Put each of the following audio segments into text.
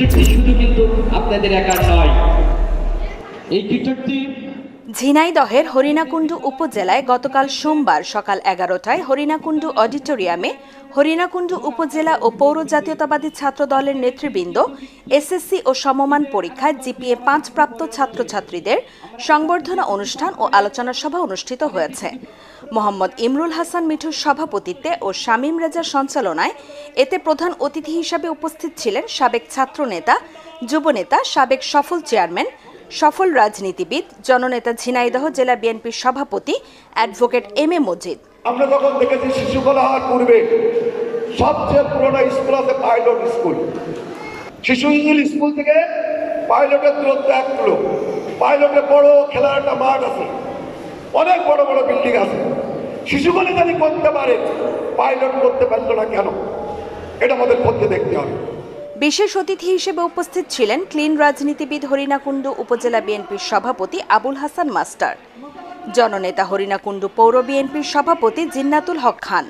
কীর্তনটি শুধু কিন্তু আপনাদের একার নয়। এই কীর্তনটি ঝিনাইদহের হরিণাকুণ্ডু উপজেলায় গতকাল সোমবার সকাল এগারোটায় হরিণাকুণ্ডু অডিটোরিয়ামে হরিণাকুণ্ডু উপজেলা ও পৌর জাতীয়তাবাদী ছাত্র দলের নেতৃবৃন্দ, এসএসসি ও সমমান পরীক্ষায় জিপিএ পাঁচ প্রাপ্ত ছাত্রছাত্রীদের সংবর্ধনা অনুষ্ঠান ও আলোচনা সভা অনুষ্ঠিত হয়েছে। মোহাম্মদ ইমরুল হাসান মিঠুর সভাপতিত্বে ও শামীম রেজার সঞ্চালনায় এতে প্রধান অতিথি হিসাবে উপস্থিত ছিলেন সাবেক ছাত্রনেতা, যুবনেতা, সাবেক সফল চেয়ারম্যান সফল রাজনীতিবিদ, জননেতা ঝিনাইদহ জেলা বিএনপির সভাপতি, অ্যাডভোকেট এম এ মজিদ। আমরা তখন দেখেছি শিশুকলা হওয়ার পূর্বে সবচেয়ে পুরোনো স্কুল আছে পাইলট স্কুল। শিশু ইংলিশ স্কুল থেকে পাইলটের দূরত্ব এক কিলো। পাইলটে বড় খেলার একটা মাঠ আছে। অনেক বড় বড় বিল্ডিং আছে। শিশুকলে যদি করতে পারে, পাইলট করতে পারল না কেন? এটা আমাদের পক্ষে দেখতে হবে। বিশেষ অতিথি হিসেবে উপস্থিত ছিলেন ক্লিন রাজনীতিবিদ হরিণাকুণ্ডু উপজেলা বিএনপির সভাপতি আবুল হাসান মাস্টার। জননেতা হরিণাকুণ্ডু পৌর বিএনপির সভাপতি জিন্নাতুল হক খান।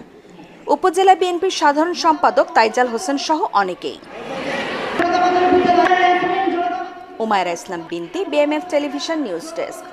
উপজেলা বিএনপির সাধারণ সম্পাদক তাইজাল হোসেন সহ অনেকেই। উমায়রা ইসলাম বিনতি, বিএমএফ টেলিভিশন নিউজ ডেস্ক।